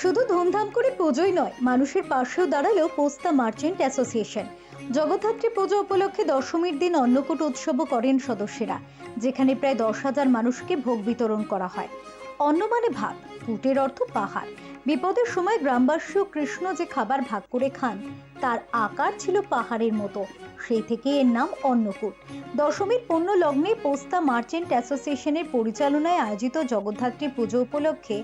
শুধু ধুমধাম করে পুজোই নয়, মানুষের পাশেও দাঁড়াল পোস্তা মার্চেন্ট অ্যাসোসিয়েশন। জগদ্ধাত্রী পুজো উপলক্ষে দশমীর দিন অন্নকূট উৎসবও করেন সদস্যেরা, যেখানে প্রায় দশ হাজার মানুষকে ভোগ বিতরণ করা হয়। অন্ন মানে ভাগ কুটের অর্থ পাহাড়। বিপদের সময় গ্রামবাসী ও কৃষ্ণ যে খাবার ভাগ করে খান তার আকার ছিল পাহাড়ের মতো। সেই থেকে এর নাম অন্নকূট। দশমীর পণ্য লগ্নে পোস্তা মার্চেন্ট অ্যাসোসিয়েশনের পরিচালনায় আয়োজিত জগদ্ধাত্রী পুজো উপলক্ষে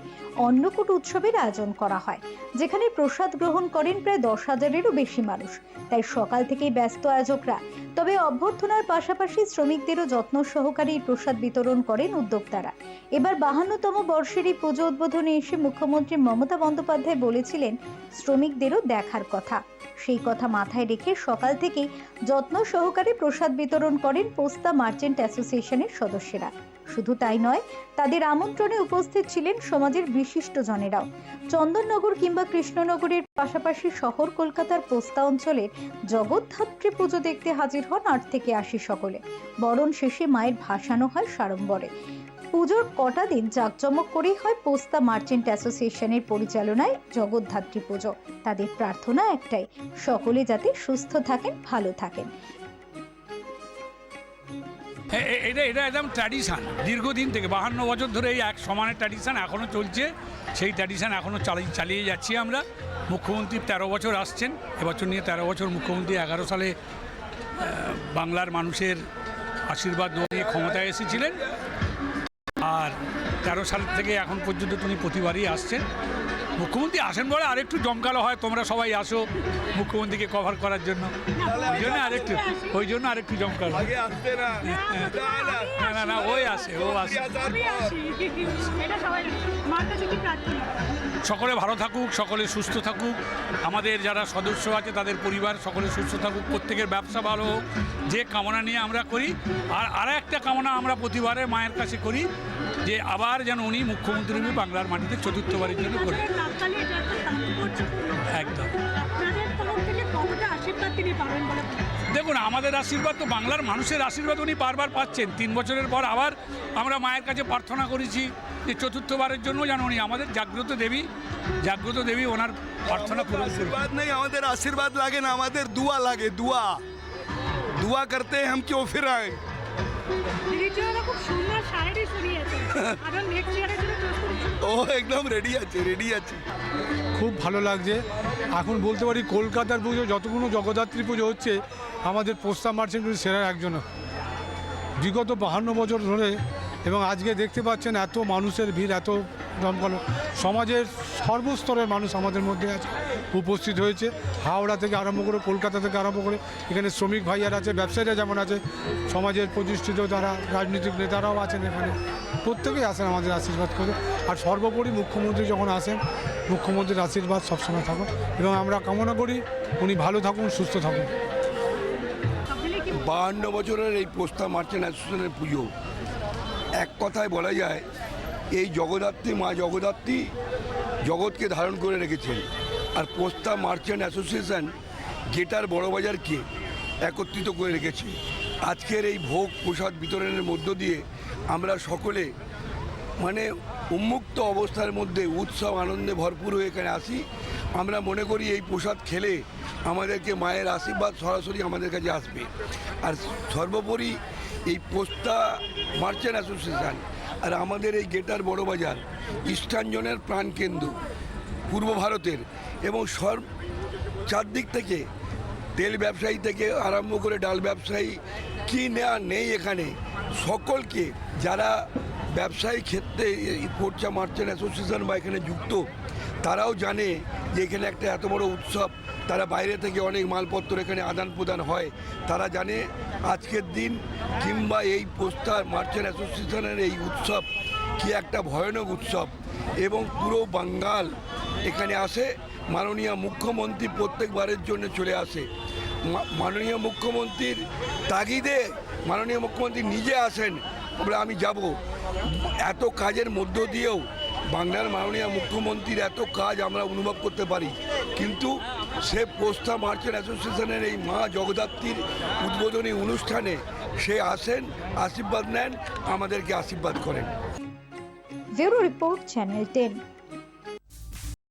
অন্নকূট উৎসবের আয়োজন করা হয়, যেখানে প্রসাদ গ্রহণ করেন প্রায় দশ হাজারেরও বেশি মানুষ। তাই সকাল থেকেই ব্যস্ত আয়োজকরা, তবে অভ্যর্থনার পাশাপাশি শ্রমিকদেরও যত্ন সহকারে প্রসাদ বিতরণ করেন উদ্যোক্তারা। এবার বাহান্নতম বর্ষের এই পুজো উদ্বোধনে এসে মুখ্যমন্ত্রী মমতা বন্দ্যোপাধ্যায় বলেছিলেন, শ্রমিকদেরও দেখার কথা। সেই কথা মাথায় রেখে সকাল থেকেই যত্ন সহকারে প্রসাদ বিতরণ করেন পোস্তা মার্চেন্ট অ্যাসোসিয়েশনের সদস্যরা। শুধু তাই নয়, তাদের আমন্ত্রণে উপস্থিত ছিলেন সমাজের বিশিষ্ট জনেরাও। চন্দননগর কিংবা কৃষ্ণনগরের পাশাপাশি শহর কলকাতার পোস্তা অঞ্চলের জগদ্ধাত্রী পুজো দেখতে হাজির হন আট থেকে আশি সকলে। বরণ শেষে মায়ের ভাসানো হয় সাড়ম্বরে। পুজোর কটা দিন জাঁকজমক করেই হয় পোস্তা মার্চেন্ট অ্যাসোসিয়েশনের পরিচালনায় জগদ্ধাত্রী পুজো। তাদের প্রার্থনা একটাই, সকলে যাতে সুস্থ থাকেন, ভালো থাকেন। এটা এটা একদম ট্র্যাডিশান দীর্ঘদিন থেকে বাহান্ন বছর ধরে এই এক সমানের ট্র্যাডিশান এখনও চলছে। সেই ট্র্যাডিশান এখনও চালিয়ে চালিয়ে যাচ্ছি আমরা। মুখ্যমন্ত্রী তেরো বছর আসছেন। এবছর নিয়ে তেরো বছর মুখ্যমন্ত্রী এগারো সালে বাংলার মানুষের আশীর্বাদ নিয়ে ক্ষমতায় এসেছিলেন। তেরো সাল থেকে এখন পর্যন্ত তিনি প্রতিবারই আসছেন। মুখ্যমন্ত্রী আসেন বলে আরেকটু জমকালো হয় তোমরা সবাই আসো মুখ্যমন্ত্রীকে কভার করার জন্য। ওই জন্য আরেকটু ওই জন্য আরেকটু জমকালো না। না না না ওই আসে ও আসে। সকলে ভালো থাকুক সকলে সুস্থ থাকুক। আমাদের যারা সদস্য আছে তাদের পরিবার সকলে সুস্থ থাকুক। প্রত্যেকের ব্যবসা ভালো হোক। যে কামনা নিয়ে আমরা করি আর আর একটা কামনা আমরা প্রতিবারে মায়ের কাছে করি যে আবার যেন উনি মুখ্যমন্ত্রী রূপে বাংলার মাটিতে চতুর্থবারের জন্য করি একটা একদম। আপনাদের তরফ থেকে কতটা আশীর্বাদ তিনি পাবেন বলে দেখুন আমাদের আশীর্বাদ তো বাংলার মানুষের আশীর্বাদ উনি বারবার পাচ্ছেন। তিন বছরের পর আবার আমরা মায়ের কাছে প্রার্থনা করেছি যে চতুর্থবারের জন্য যেন উনি আমাদের জাগ্রত দেবী জাগ্রত দেবী ওনার প্রার্থনা পূরণ আশীর্বাদ নেই আমাদের আশীর্বাদ লাগে না আমাদের দুয়া লাগে দুয়া। দুয়া করতে হম কেউ ফিরায়। ও একদম রেডি আছে রেডি আছে। খুব ভালো লাগছে। এখন বলতে পারি কলকাতার পুজো যতগুলো জগদ্ধাত্রী পুজো হচ্ছে আমাদের পোস্তা মার্চেন্ট পুজো সেরা একজন। বিগত বাহান্ন বছর ধরে এবং আজকে দেখতে পাচ্ছেন এত মানুষের ভিড়, এত জমকালো সমাজের সর্বস্তরের মানুষ আমাদের মধ্যে আছে উপস্থিত হয়েছে। হাওড়া থেকে আরম্ভ করে, কলকাতা থেকে আরম্ভ করে, এখানে শ্রমিক ভাইয়ার আছে, ব্যবসায়ীরা যেমন আছে, সমাজের প্রতিষ্ঠিত যারা রাজনৈতিক নেতারাও আছেন এখানে। প্রত্যেকেই আসেন আমাদের আশীর্বাদ করে। আর সর্বোপরি মুখ্যমন্ত্রী যখন আসেন, মুখ্যমন্ত্রীর আশীর্বাদ সবসময় থাকুন এবং আমরা কামনা করি উনি ভালো থাকুন, সুস্থ থাকুন। বাহান্ন বছরের এই পোস্তা মার্চেন্ট অ্যাসোসিয়েশনের পুজো। এক কথায় বলা যায়, এই জগদ্ধাত্রী মা জগদ্ধাত্রী জগৎকে ধারণ করে রেখেছেন। আর পোস্তা মার্চেন্ট অ্যাসোসিয়েশন গেটার বড়বাজারকে একত্রিত করে রেখেছে। আজকের এই ভোগ প্রসাদ বিতরণের মধ্য দিয়ে আমরা সকলে মানে উন্মুক্ত অবস্থার মধ্যে উৎসব আনন্দে ভরপুর হয়ে এখানে আসি। আমরা মনে করি এই প্রসাদ খেলে আমাদেরকে মায়ের আশীর্বাদ সরাসরি আমাদের কাছে আসবে। আর সর্বোপরি এই পোস্তা মার্চেন্ট অ্যাসোসিয়েশন। আর আমাদের এই গেটার বড়বাজার ইস্টার্ন প্রাণকেন্দ্র পূর্ব ভারতের এবং সর্ব চারদিক থেকে তেল ব্যবসায়ী থেকে আরম্ভ করে ডাল ব্যবসায়ী, কি নেওয়া নেই এখানে, সকলকে যারা ব্যবসায়ী ক্ষেত্রে পোর্চা মার্চেন্ট অ্যাসোসিয়েশন বা এখানে যুক্ত, তারাও জানে যে এখানে একটা এত বড় উৎসব তারা বাইরে থেকে অনেক মালপত্র এখানে আদান প্রদান হয়। তারা জানে আজকের দিন কিংবা এই পোস্টার মার্চেন্ট অ্যাসোসিয়েশনের এই উৎসব কি একটা ভয়ানক উৎসব এবং পুরো বাঙ্গাল এখানে আসে, মাননীয় মুখ্যমন্ত্রী প্রত্যেকবারের জন্য চলে আসে। মাননীয় মুখ্যমন্ত্রীর তাগিদে মাননীয় মুখ্যমন্ত্রী নিজে আসেন, বলে আমি যাব। এত কাজের মধ্য দিয়েও বাংলার মাননীয় মুখ্যমন্ত্রীর এত কাজ আমরা অনুভব করতে পারি। কিন্তু সে পোস্তা মার্চেন্ট অ্যাসোসিয়েশনের এই মা জগদাত্রীর উদ্বোধনী অনুষ্ঠানে সে আসেন, আশীর্বাদ নেন, আমাদেরকে আশীর্বাদ করেন। Report channel ten.